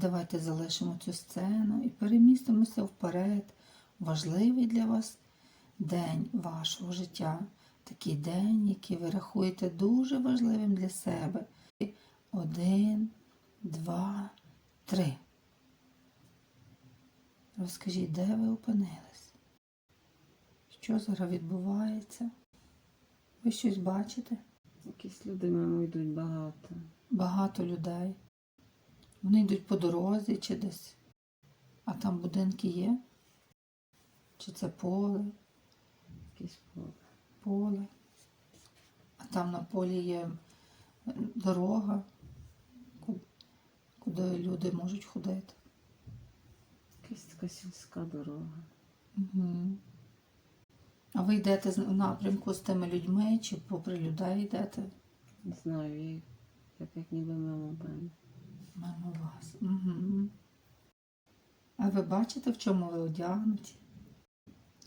давайте залишимо цю сцену і перемістимося вперед. Важливий для вас день вашого життя. Такий день, який ви рахуєте дуже важливим для себе. Один, два, три. Розкажіть, де ви опинились? Що зараз відбувається? Ви щось бачите? Якісь люди, мимо, йдуть багато. Багато людей. Вони йдуть по дорозі чи десь. А там будинки є? Чи це поле? Якісь поле. Поле. А там на полі є дорога, куди люди можуть ходити. Якась така сільська дорога. Угу. А ви йдете в напрямку з тими людьми чи попри людей йдете Не знаю, як, як ніби мимо мене. мимо вас? Угу. А ви бачите, в чому ви одягнуті?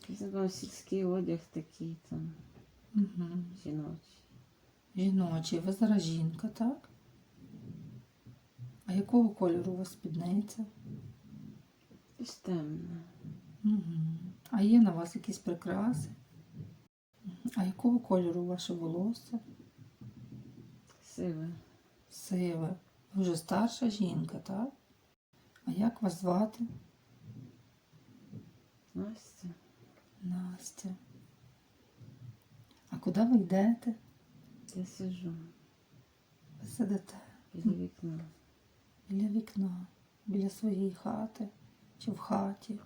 Напевно, сільський одяг такий там, Угу. жіночий. Жіночий, ви зараз жінка, так? А якого кольору у вас спідниця? Темне. Угу. А є на вас якісь прикраси? А якого кольору ваше волосся? Сиве. Сиве. Ви вже старша жінка, так? А як вас звати? Настя. Настя. А куди ви йдете? Я сижу Ви сидите біля вікна. біля вікна, біля своєї хати чи в хаті.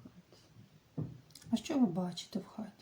А що ви бачите в хаті?